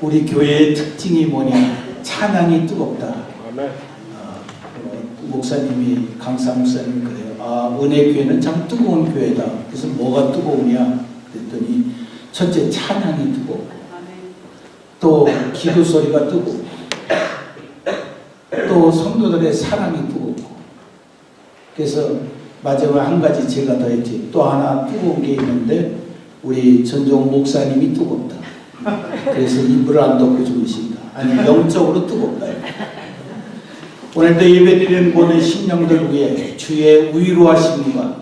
우리 교회의 특징이 뭐냐? 찬양이 뜨겁다. 어, 목사님이 강사 목사님 그래요. 아 은혜 교회는 참 뜨거운 교회다. 그래서 뭐가 뜨거우냐? 그랬더니 첫째 찬양이 뜨겁고 또 기도 소리가 뜨겁고 또 성도들의 사랑이 뜨겁고 그래서 마지막 한 가지 제가 더 했지 또 하나 뜨거운 게 있는데 우리 전종 목사님이 뜨겁다. 그래서 이불을 안 덮고 주무신다. 아니 영적으로 뜨겁다. 오늘도 예배드리는 모든 신령들 위해 주의 위로하심과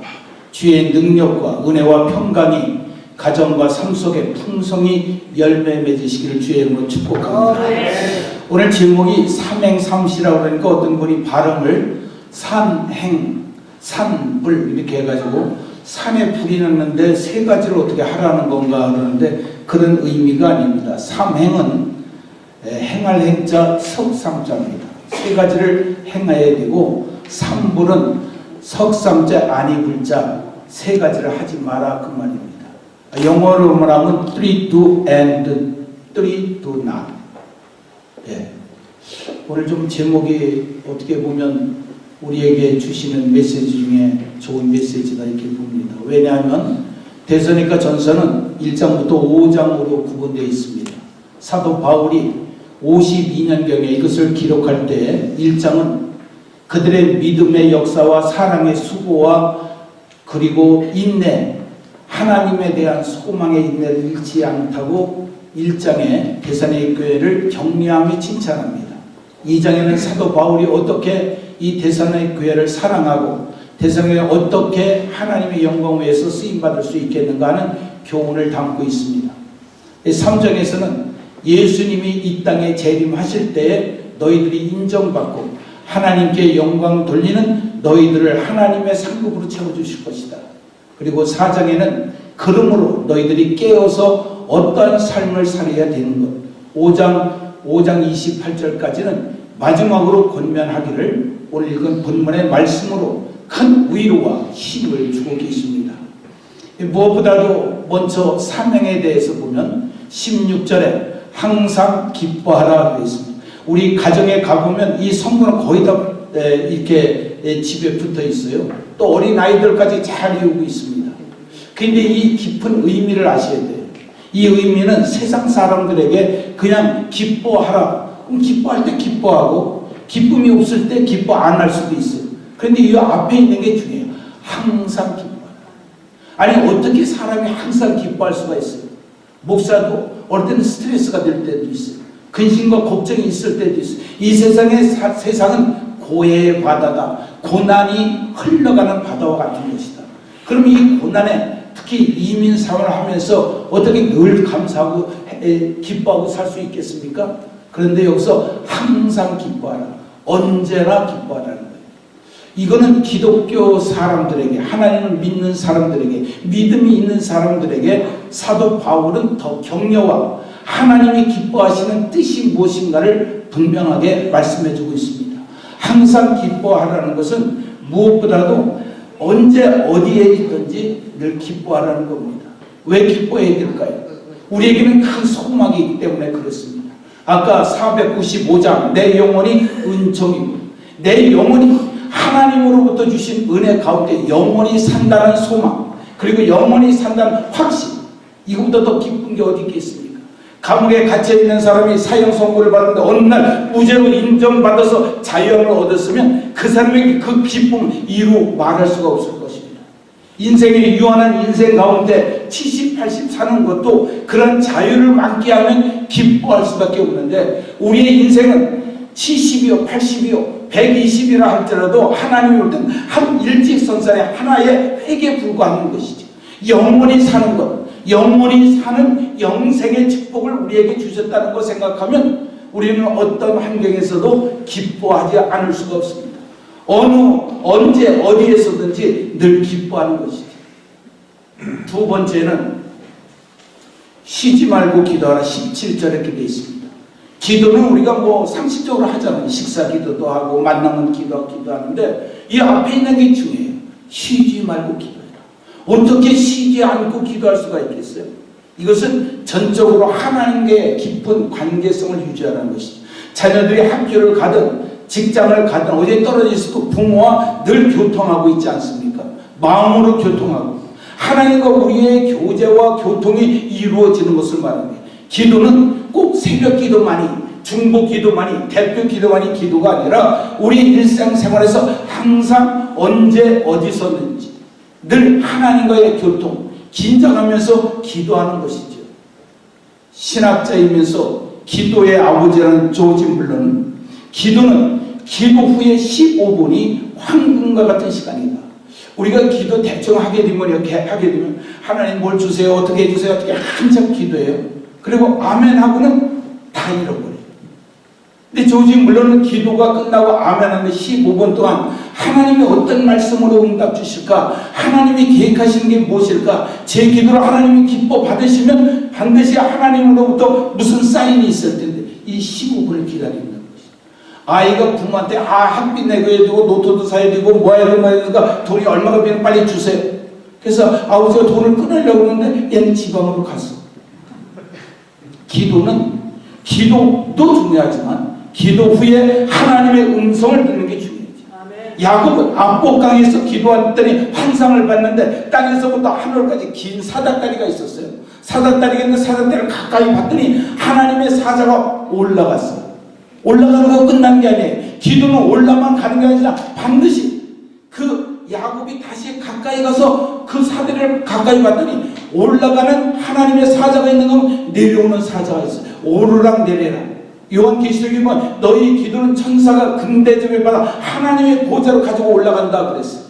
주의 능력과 은혜와 평강이 가정과 삶 속에 풍성히 열매 맺으시기를 주의 이름으로 축복합니다. 오늘 제목이 삼행삼시라고 그러니까 어떤 분이 발음을 산행, 산불 이렇게 해가지고 산에 불이 났는데 세 가지를 어떻게 하라는 건가 그러는데 그런 의미가 아닙니다. 삼행은 에, 행할 행자 석삼자입니다. 세 가지를 행해야 되고 삼불은 석삼자 아니 불자 세 가지를 하지 마라 그 말입니다. 영어로 말하면 three do and three do not. 예. 오늘 좀 제목이 어떻게 보면 우리에게 주시는 메시지 중에 좋은 메시지다 이렇게 봅니다. 왜냐하면 대서니까 전서는 1장부터 5장으로 구분되어 있습니다. 사도 바울이 52년경에 이것을 기록할 때 1장은 그들의 믿음의 역사와 사랑의 수고와 그리고 인내, 하나님에 대한 소망의 인내를 잃지 않다고 1장에 대산의 교회를 격려하며 칭찬합니다. 2장에는 사도 바울이 어떻게 이 대산의 교회를 사랑하고 대상에 어떻게 하나님의 영광 위에서 쓰임 받을 수 있겠는가 하는 교훈을 담고 있습니다. 3장에서는 예수님이 이 땅에 재림하실 때에 너희들이 인정받고 하나님께 영광 돌리는 너희들을 하나님의 상급으로 채워주실 것이다. 그리고 4장에는 그러므로 너희들이 깨어서 어떠한 삶을 살아야 되는 것. 5장 5장 28절까지는 마지막으로 권면하기를 오늘 읽은 본문의 말씀으로 큰 위로와 힘을 주고 계십니다. 무엇보다도 먼저 사명에 대해서 보면 16절에 항상 기뻐하라 되어 있습니다. 우리 가정에 가보면 이 성도는 거의 다 에, 이렇게 에, 집에 붙어 있어요. 또 어린 아이들까지 잘 이루고 있습니다. 그런데 이 깊은 의미를 아셔야 돼요. 이 의미는 세상 사람들에게 그냥 기뻐하라. 그럼 기뻐할 때 기뻐하고 기쁨이 없을 때 기뻐 안 할 수도 있어요. 그런데 이 앞에 있는 게 중요해요. 항상 기뻐하라. 아니 어떻게 사람이 항상 기뻐할 수가 있어요? 목사도 어떨 때는 스트레스가 될 때도 있어요. 근심과 걱정이 있을 때도 있어요. 이 세상의 사, 세상은 고해의 바다다. 고난이 흘러가는 바다와 같은 것이다. 그럼 이 고난에 특히 이민 생활을 하면서 어떻게 늘 감사하고 에, 기뻐하고 살 수 있겠습니까? 그런데 여기서 항상 기뻐하라. 언제나 기뻐하라는 거예요. 이거는 기독교 사람들에게 하나님을 믿는 사람들에게 믿음이 있는 사람들에게 사도 바울은 더 격려와 하나님이 기뻐하시는 뜻이 무엇인가를 분명하게 말씀해 주고 있습니다. 항상 기뻐하라는 것은 무엇보다도 언제 어디에 있든지 늘 기뻐하라는 겁니다. 왜 기뻐해야 될까요? 우리에게는 큰 소망이 있기 때문에 그렇습니다. 아까 495장 내 영혼이 은총이고 내 영혼이 하나님으로부터 주신 은혜 가운데 영원히 산다는 소망 그리고 영원히 산다는 확신 이거보다 더 기쁜 게 어디 있겠습니까? 감옥에 갇혀 있는 사람이 사형 선고를 받는데 어느 날 무죄로 인정받아서 자유함을 얻었으면 그 사람에게 그 기쁨 이루 말할 수가 없을 것입니다. 인생의 유한한 인생 가운데 70, 80 사는 것도 그런 자유를 만끽하면 기뻐할 수밖에 없는데 우리의 인생은 70이요, 80이요, 120이라 할지라도 하나님이 올땐 한 일직선상의 하나의 획에 불과하는 것이죠. 영원히 사는 것, 영원히 사는 영생의 축복을 우리에게 주셨다는 것 생각하면 우리는 어떤 환경에서도 기뻐하지 않을 수가 없습니다. 어느, 언제, 어디에서든지 늘 기뻐하는 것이죠. 두 번째는 쉬지 말고 기도하라 17절에 이렇게 되어 있습니다. 기도는 우리가 뭐 상식적으로 하잖아요. 식사 기도도 하고 만나면 기도 기도하는데 이 앞에 있는 게 중요해요. 쉬지 말고 기도해라. 어떻게 쉬지 않고 기도할 수가 있겠어요? 이것은 전적으로 하나님과의 깊은 관계성을 유지하는 것이죠. 자녀들이 학교를 가든 직장을 가든 어디에 떨어져 있어도 부모와 늘 교통하고 있지 않습니까? 마음으로 교통하고 하나님과 우리의 교제와 교통이 이루어지는 것을 말합니다. 기도는 꼭 새벽 기도만이 중보 기도만이 대표 기도만이 기도가 아니라 우리 일상생활에서 항상 언제 어디서든지 늘 하나님과의 교통 긴장하면서 기도하는 것이죠. 신학자이면서 기도의 아버지라는 조지 물러는 기도는 기도 후에 15분이 황금과 같은 시간이다. 우리가 기도 대충 하게 되면 이렇게 하게 되면 하나님 뭘 주세요 어떻게 해주세요 어떻게 한참 기도해요. 그리고 아멘 하고는 다 잃어버려요. 근데 조지 물론은 기도가 끝나고 아멘하는 15분 동안 하나님이 어떤 말씀으로 응답 주실까? 하나님이 계획하시는 게 무엇일까? 제 기도를 하나님이 기뻐 받으시면 반드시 하나님으로부터 무슨 사인이 있을 텐데 이 15분을 기다린다는 것이. 아이가 부모한테 아 학비 내고 해야 되고 노트도 사야 되고 뭐 해야 되고 되니까 돈이 얼마가 되면 빨리 주세요. 그래서 아버지가 돈을 끊으려고 하는데 얘는 지방으로 갔어. 기도는 기도도 중요하지만 기도 후에 하나님의 음성을 듣는 게 중요해요. 야곱은 압복강에서 기도했더니 환상을 봤는데 땅에서부터 하늘까지 긴 사닥다리가 있었어요. 사닥다리가 있는데 사닥다리를 가까이 봤더니 하나님의 사자가 올라갔어요. 올라가는 거 끝난 게 아니에요. 기도는 올라만 가는 게 아니라 반드시 그 야곱이 다시 가까이 가서 그 사대를 가까이 봤더니 올라가는 하나님의 사자가 있는 건 내려오는 사자가 있어요. 오르락 내리락. 요한계시록에 보면 너희 기도는 천사가 금대접을 받아 하나님의 보좌로 가지고 올라간다 그랬어요.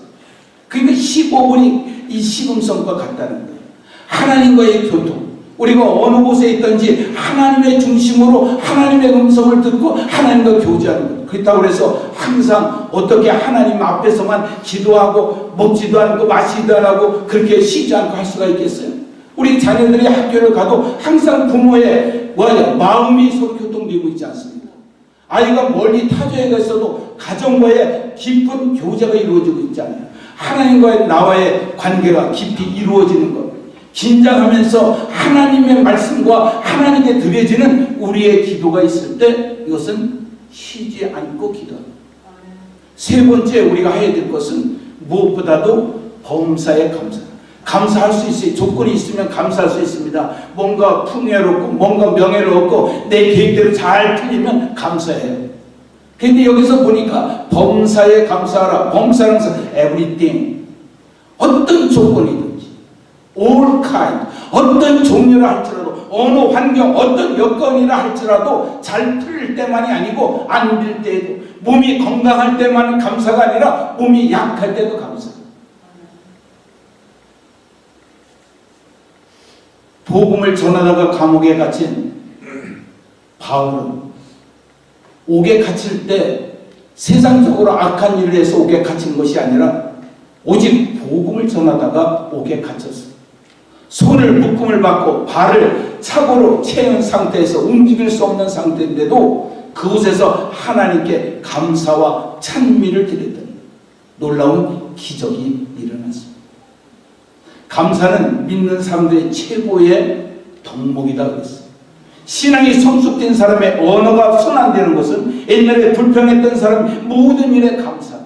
그러니까 15분이 이 시금성과 같다는 거예요. 하나님과의 교통. 우리가 어느 곳에 있든지 하나님의 중심으로 하나님의 음성을 듣고 하나님과 교제하는 거예요. 그렇다고 해서 항상 어떻게 하나님 앞에서만 기도하고 먹지도 않고 마시지도 않고 그렇게 쉬지 않고 할 수가 있겠어요? 우리 자녀들이 학교를 가도 항상 부모의 뭐야 마음이 서로 교통되고 있지 않습니까? 아이가 멀리 타주에 갔어도 가정과의 깊은 교제가 이루어지고 있잖아요. 하나님과의 나와의 관계가 깊이 이루어지는 것. 긴장하면서 하나님의 말씀과 하나님께 드려지는 우리의 기도가 있을 때 이것은 쉬지 않고 기도합니다. 세 번째 우리가 해야 될 것은 무엇보다도 범사에 감사. 감사할 수 있어요. 조건이 있으면 감사할 수 있습니다. 뭔가 풍요롭고 뭔가 명예롭고 내 계획대로 잘 풀리면 감사해요. 근데 여기서 보니까 범사에 감사하라. 범사는 everything. 어떤 조건이든지 all kind. 어떤 종류라 할지라도 어느 환경 어떤 여건이라 할지라도 잘 풀릴 때만이 아니고 안 될 때에도 몸이 건강할 때만 감사가 아니라 몸이 약할 때도 감사. 복음을 전하다가 감옥에 갇힌 바울은 옥에 갇힐 때 세상적으로 악한 일을 해서 옥에 갇힌 것이 아니라 오직 복음을 전하다가 옥에 갇혔어. 손을 묶음을 받고 발을 착오로 채운 상태에서 움직일 수 없는 상태인데도 그곳에서 하나님께 감사와 찬미를 드렸더니 놀라운 기적이 일어났습니다. 감사는 믿는 사람들의 최고의 덕목이다 그랬어요. 신앙이 성숙된 사람의 언어가 순환되는 것은 옛날에 불평했던 사람 모든 일에 감사.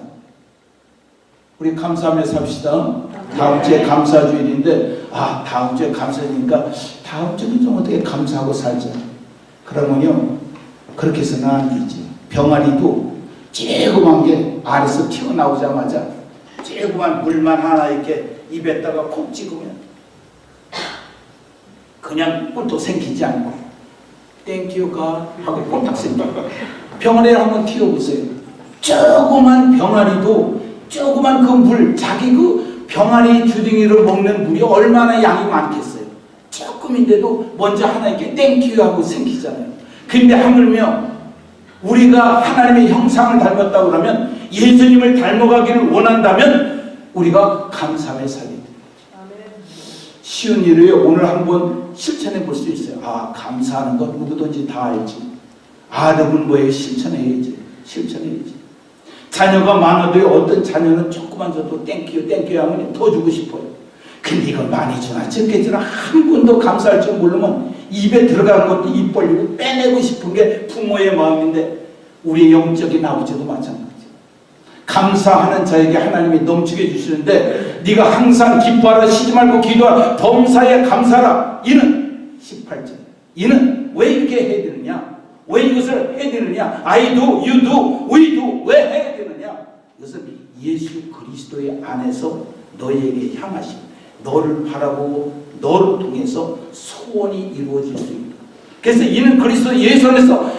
우리 감사하며 삽시다. 다음 주에 감사주일인데 아 다음 주에 감사니까 다음 주는 좀 어떻게 감사하고 살자. 그러면요 그렇게 해서는 안 되지. 병아리도 조그만 게 알에서 튀어나오자마자 조그만 물만 하나 이렇게 입에다가 콕 찍으면 그냥 꿀도 생기지 않고 땡큐가 하고 꼴딱 생겨. 병아리를 한번 튀어보세요. 조그만 병아리도 조그만 그 물, 자기 그 병아리 주둥이로 먹는 물이 얼마나 양이 많겠어요. 조금인데도 먼저 하나 이렇게 땡큐 하고 생기잖아요. 근데 하물며 우리가 하나님의 형상을 닮았다고 그러면 예수님을 닮아가기를 원한다면 우리가 살게 돼요. 쉬운 일이에요. 오늘 한번 실천해 볼 수 있어요. 아, 감사하는 건 누구든지 다 알지. 아름은 뭐예요? 실천해야지. 실천해야지. 자녀가 많아도 어떤 자녀는 조금만 줘도 땡큐 땡큐 하면 더 주고 싶어요. 그 근데 이거 많이 주나? 적게 주나 한 번도 감사할 줄 모르면 입에 들어가는 것도 입 벌리고 빼내고 싶은 게 부모의 마음인데 우리 영적인 아버지도 마찬가지. 감사하는 자에게 하나님이 넘치게 주시는데 네가 항상 기뻐하라 쉬지 말고 기도하라 범사에 감사하라. 이는 18절. 이는 왜 이렇게 해야 되느냐? 왜 이것을 해야 되느냐? I do, you do, we do 이것은 예수 그리스도의 안에서 너에게 향하심 너를 바라보고 너를 통해서 소원이 이루어질 수 있다 그래서 이는 그리스도 예수 안에서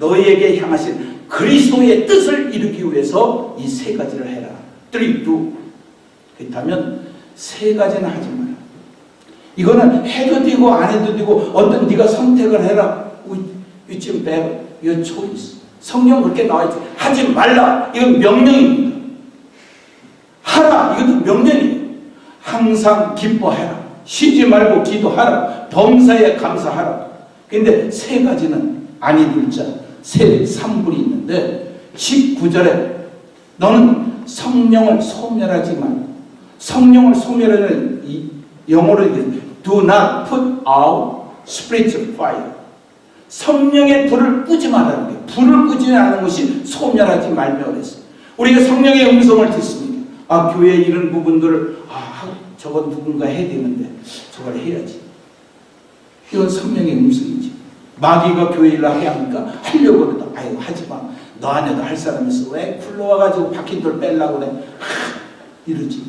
너에게 향하신 그리스도의 뜻을 이루기 위해서 이 세 가지를 해라. three do. 그렇다면 세 가지는 하지 마라. 이거는 해도 되고 안 해도 되고 어떤 네가 선택을 해라. Better? Your. 성경 그렇게 나와 있지. 하지 말라. 이건 명령입니다. 하라. 이것도 명령이에요. 항상 기뻐해라. 쉬지 말고 기도하라. 범사에 감사하라. 근데 세 가지는 아니 둘자 세 삼불이 있는데 19절에 너는 성령을 소멸하지 말고 성령을 소멸하는 이 영어로 do not put out spiritual fire 성령의 불을 끄지 말라는 게 불을 끄지 않는 것이 소멸하지 말며 그랬어요. 우리가 성령의 음성을 듣습니다. 아 교회 이런 부분들을 아 저건 누군가 해야 되는데 저걸 해야지. 이건 성령의 음성이지. 마귀가 교회 일을 해야 하니까 하려고 그래도 아이고 하지 마. 너 안에도 할 사람 있어. 왜 굴러와가지고 박힌 돌 빼려고 그래. 하, 이러지.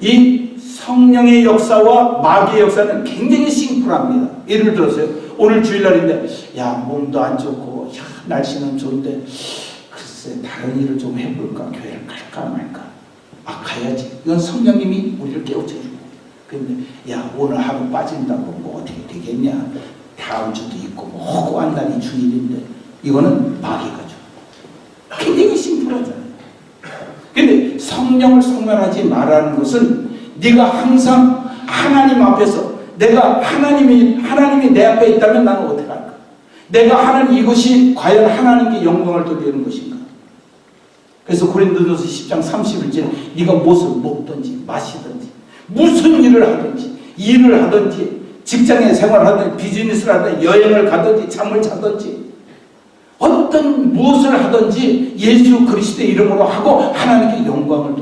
이 성령의 역사와 마귀의 역사는 굉장히 싱크합니다. 예를 들어서요. 오늘 주일날인데 야 몸도 안 좋고 야 날씨는 좋은데 글쎄 다른 일을 좀 해볼까? 교회를 갈까 말까? 아 가야지. 이건 성령님이 우리를 깨우쳐주고. 근데 야 오늘 하루 빠진다고 뭐 어떻게 되겠냐? 다음 주도 있고 뭐 허구한 날이 주일인데 이거는 마귀가 줘. 굉장히 심플하잖아요. 근데 성령을 소멸하지 말라는 것은 네가 항상 하나님 앞에서 내가 하나님이 하나님이 내 앞에 있다면 나는 어떻게 할까? 내가 하는 이것이 과연 하나님께 영광을 돌리는 것인가? 그래서 고린도전서 10장 31절 네가 무엇을 먹든지 마시든지 무슨 일을 하든지 일을 하든지 직장에 생활하든지 비즈니스를 하든지 여행을 가든지 잠을 자든지 어떤 무엇을 하든지 예수 그리스도의 이름으로 하고 하나님께 영광을.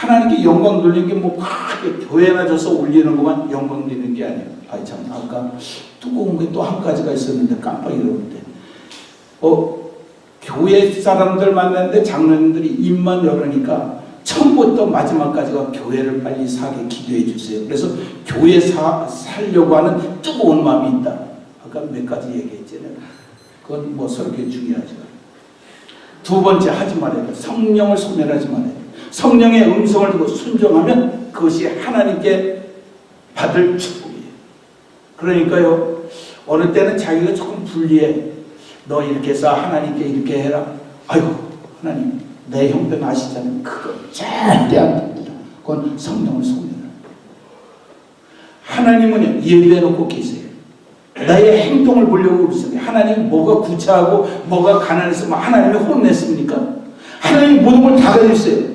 하나님께 영광 돌리는 게뭐 크게 교회나 줘서 올리는 것만 영광 드리는 게 아니에요. 아이 참 아까 두꺼운 게 또 한 가지가 있었는데 깜빡 잃었는데 어 교회 사람들 만났는데 장로님들이 입만 열으니까 처음부터 마지막까지가 교회를 빨리 사게 기도해 주세요. 그래서 교회 사, 살려고 하는 뜨거운 마음이 있다. 아까 몇 가지 얘기했잖아요. 그건 뭐 설교 중요하죠. 두 번째 하지 말아야 돼. 성령을 소멸하지 말아야 돼. 성령의 음성을 듣고 순종하면 그것이 하나님께 받을 축복이에요. 그러니까요. 어느 때는 자기가 조금 불리해. 너 이렇게 해서 하나님께 이렇게 해라. 아이고 하나님 내 형편 아시잖아요. 그거 절대 안 됩니다. 그건 성령을 소멸하는 하나님은 예배해 놓고 계세요. 나의 행동을 보려고 그러세요. 하나님 뭐가 구차하고 뭐가 가난해서 뭐 하나님이 혼냈습니까? 하나님 모든 걸 다 가졌어요.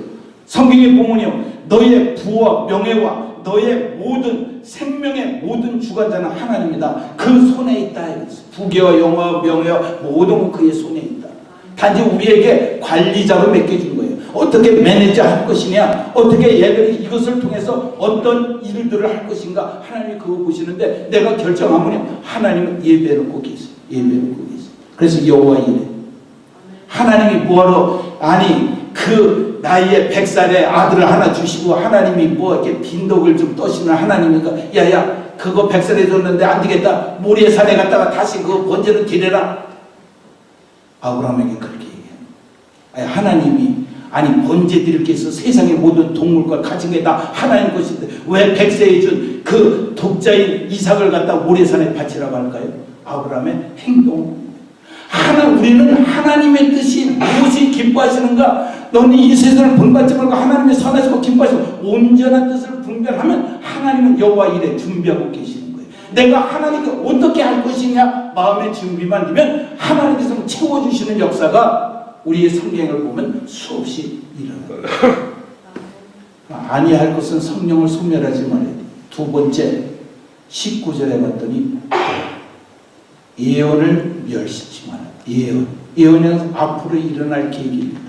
성경에 보면요. 너의 부와 명예와 너의 모든 생명의 모든 주관자는 하나님이다. 그 손에 있다. 부귀와 영화, 명예와 모든 건 그의 손에 있다. 단지 우리에게 관리자로 맡겨준 거예요. 어떻게 매니저 할 것이냐, 어떻게 얘들이 이것을 통해서 어떤 일들을 할 것인가, 하나님이 그거 보시는데 내가 결정하면 하나님은 예배놓고 계세요. 예배놓고 계세요. 그래서 여호와 이래. 하나님이 뭐하러 아니 그 나이에 백살의 아들을 하나 주시고 하나님이 뭐 이렇게 빈독을 좀 떠시는 하나님이니까 야야 그거 백살에 줬는데 안 되겠다. 모리의 산에 갔다가 다시 그 번제를 드려라. 아브라함에게 그렇게 얘기해요 아니, 하나님이 아니 번제 드릴 게 있어. 세상의 모든 동물과 가진 게 다 하나님 것인데 왜 백세에 준 그 독자인 이삭을 갖다 모래산에 바치라고 할까요? 아브라함의 행동. 하나 우리는 하나님의 뜻이 무엇이 기뻐하시는가? 너는 이 세상을 본받지 말고 하나님의 선하시고 기뻐하시고 온전한 뜻을 분별하면 하나님은 여호와 일에 준비하고 계시는 거예요. 내가 하나님께 어떻게 할 것이냐 마음의 준비만 되면 하나님께서 채워주시는 역사가 우리의 성경을 보면 수없이 일어나요. 아니할 것은 성령을 소멸하지 말아야 돼. 두 번째 19절에 봤더니 예언을 멸시치 마라. 예언. 예언은 앞으로 일어날 계기입니다.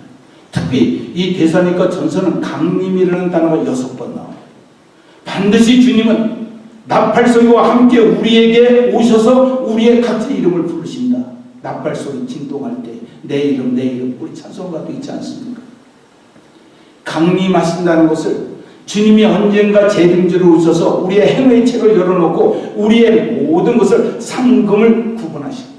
특히 이 대사니까 전서는 강림이라는 단어가 여섯 번 나와요. 반드시 주님은 나팔소리와 함께 우리에게 오셔서 우리의 각자 이름을 부르신다. 나팔소리 진동할 때 내 이름 내 이름 우리 찬송가도 있지 않습니까? 강림하신다는 것을 주님이 언젠가 재림주로 오셔서 우리의 행위의 책을 열어놓고 우리의 모든 것을 상금을 구분하십니다.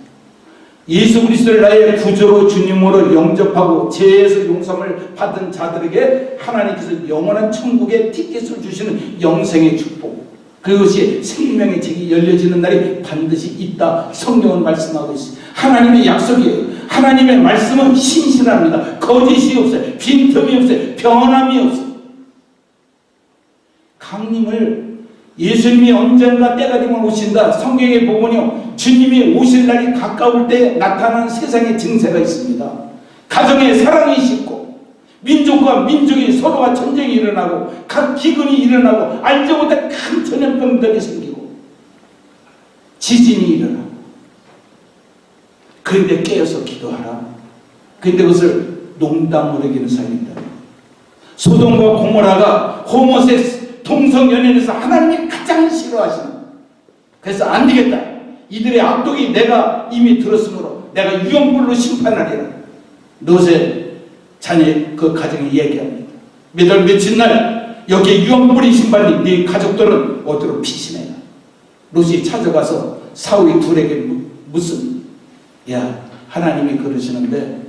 예수 그리스도를 나의 구조로 주님으로 영접하고 죄에서 용서를 받은 자들에게 하나님께서 영원한 천국의 티켓을 주시는 영생의 축복. 그것이 생명의 책이 열려지는 날이 반드시 있다. 성경은 말씀하고 있습니다 하나님의 약속이에요. 하나님의 말씀은 신실합니다. 거짓이 없어요. 빈틈이 없어요. 변함이 없어요. 강림을 예수님이 언젠가 때가 되면 오신다. 성경에 보면요. 주님이 오실 날이 가까울 때 나타나는 세상의 증세가 있습니다. 가정에 사랑이 식고 민족과 민족이 서로가 전쟁이 일어나고 각 기근이 일어나고 알지 못한 큰 전염병들이 생기고 지진이 일어나고 그런데 깨어서 기도하라. 그런데 그것을 농담으로 사람이 있다. 소돔과 고모라가 호모섹스 동성 연애에서 하나님이 가장 싫어하시는 그래서 안 되겠다. 이들의 압독이 내가 이미 들었으므로 내가 유언불로 심판하리라. 너의 자녀 그 가정에 얘기합니다. 몇월 며칠 날 여기에 유언불이 심판이 네 가족들은 어디로 피신해라. 롯이 찾아가서 사울이 둘에게 묻- 묻습니다. 야 하나님이 그러시는데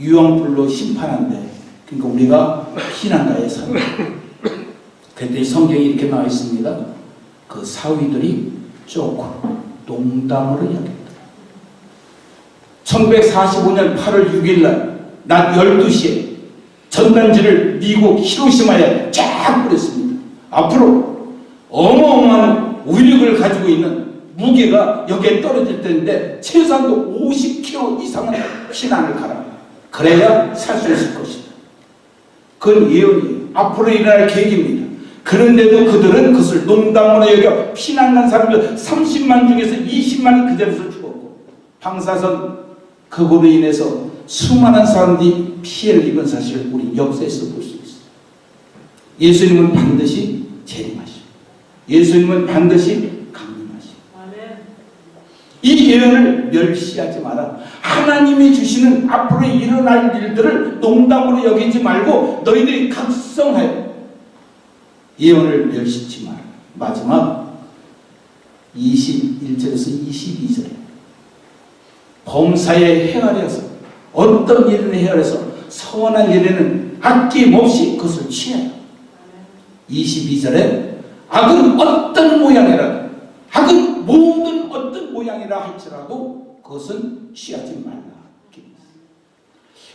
유언불로 심판한대. 그러니까 우리가 피난가에 산다. 그랬더니 성경에 이렇게 나와 있습니다. 그 사위들이 조금 농담으로 이야기했다. 1945년 8월 6일 날 낮 12시에 전단지를 미국 히로시마에 쫙 뿌렸습니다. 앞으로 어마어마한 위력을 가지고 있는 무게가 여기에 떨어질 텐데 최소한도 50km 이상은 피난을 가라. 그래야 살 수 있을 것이다. 그건 예언이에요. 앞으로 일어날 계획입니다. 그런데도 그들은 그것을 농담으로 여겨 피난간 사람들 30만 중에서 20만이 그 자리에서 죽었고 방사선 그거로 인해서 수많은 사람들이 피해를 입은 사실을 우리 역사에서 볼 수 있어요. 예수님은 반드시 재림하시고 예수님은 반드시 이 예언을 멸시하지 마라. 하나님이 주시는 앞으로 일어날 일들을 농담으로 여기지 말고 너희들이 각성하여 예언을 멸시치 마라. 마지막 21절에서 22절에 범사에 헤아려서 어떤 일을 헤아려서 선한 일에는 아낌없이 그것을 취해라. 22절에 악은 어떤 모양이라도 악은 모든 어떤 모양이라 할지라도 그것은 취하지 말라.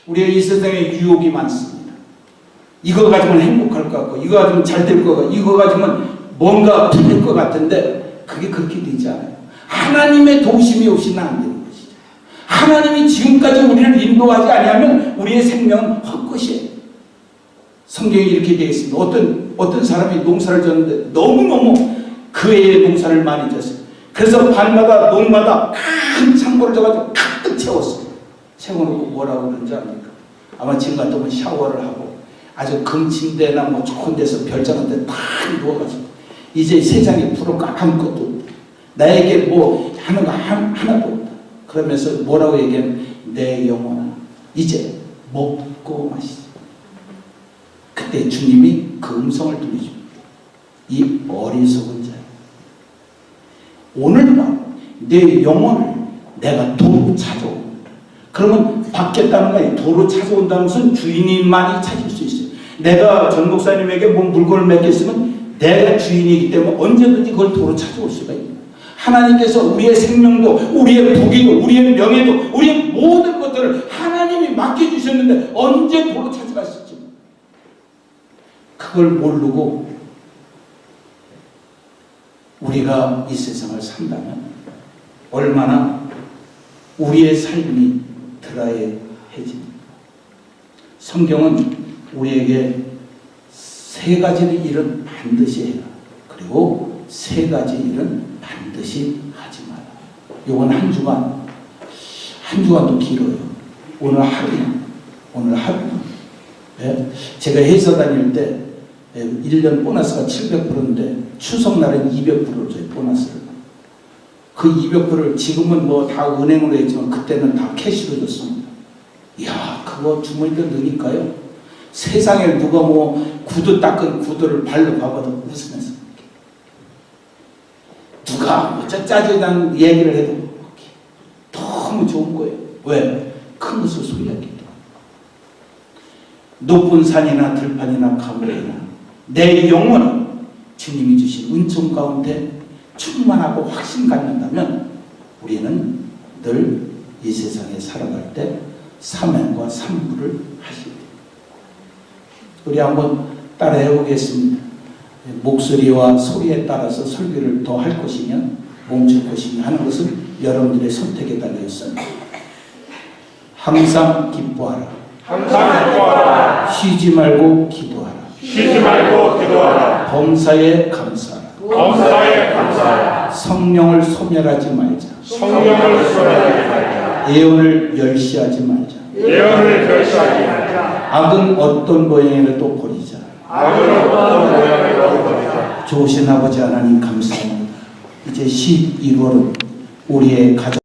우리가 이 세상에 유혹이 많습니다. 이거 가지면 행복할 것 같고 이거 가지면 잘될 것 같고 이거 가지면 뭔가 풀릴 것 같은데 그게 그렇게 되지 않아요. 하나님의 도우심이 없이 는 안 되는 것이죠. 하나님이 지금까지 우리를 인도하지 아니하면 우리의 생명은 헛것이에요. 성경에 이렇게 되어 있습니다. 어떤 어떤 사람이 농사를 졌는데 너무너무 그 해에 농사를 많이 졌어요. 그래서 밤마다 농마다 큰 창고를 져가지고 가득 채웠어요. 채워놓고 뭐라고 그러는지 압니까? 아마 지금 같으면 샤워를 하고 아주 금 침대나 뭐 좋은 데서 별장한데 딱 누워가지고 이제 세상에 부러울 거 아무것도 없다. 나에게 뭐 하는 거 한- 하나도 없다. 그러면서 뭐라고 얘기하면 내 영혼아 이제 먹고 마시자. 그때 주님이 그 음성을 들려줍니다. 이 어리석은 자야. 오늘 밤내 영혼을 내가 도로 찾아온다. 그러면 받겠다는 거예요. 도로 찾아온다는 것은 주인만이 찾을 수 있어요. 내가 전 목사님에게 뭐 물건을 맡겼으면 내가 주인이기 때문에 언제든지 그걸 도로 찾아올 수가 거예요. 하나님께서 우리의 생명도, 우리의 부귀도, 우리의 명예도, 우리의 모든 것들을 하나님이 맡겨주셨는데 언제 도로 찾아가실지 그걸 모르고 우리가 이 세상을 산다면 얼마나 우리의 삶이 드라이해집니다. 성경은 우리에게 세 가지 일은 반드시 해라. 그리고 세 가지 일은 반드시 하지 마라. 요건 한 주간, 한 주간도 길어요. 오늘 하루야. 오늘 하루만. 예? 제가 회사 다닐 때 예, 1년 보너스가 700%인데 추석날은 200%를 줘요, 보너스를. 그 200%를 지금은 뭐 다 은행으로 했지만 그때는 다 캐시로 줬습니다. 이야, 그거 주머니에 넣으니까요. 세상에 누가 뭐 구두 닦은 구두를 발로 봐봐도 웃으면서 누가 뭐 짜- 짜증난 얘기를 해도 너무 좋은 거예요. 왜? 큰 것을 소유하기 때문에. 높은 산이나 들판이나 가물이나 내 영혼은 주님이 주신 은총 가운데 충만하고 확신 갖는다면 우리는 늘 이 세상에 살아갈 때 사명과 산부를 하시게 됩니다. 우리 한번 따라해 보겠습니다. 목소리와 소리에 따라서 설교를 더 할 것이냐 멈출 것이냐 하는 것은 여러분들의 선택에 달려 있습니다. 항상 기뻐하라. 항상 기도하라. 쉬지 말고 기도하라. 쉬지 말고 기도하라. 범사에 감사하라. 범사에 감사하라. 성령을 소멸하지 말자. 성령을 소멸하지 말자. 예언을 멸시하지 말자. 예언을 결시하지 말자. 악은 어떤 모양이라도 버리자. 악을 어떤 모양으로 버리자. 좋으신 아버지 하나님 감사합니다. 이제 11월은 우리의 가족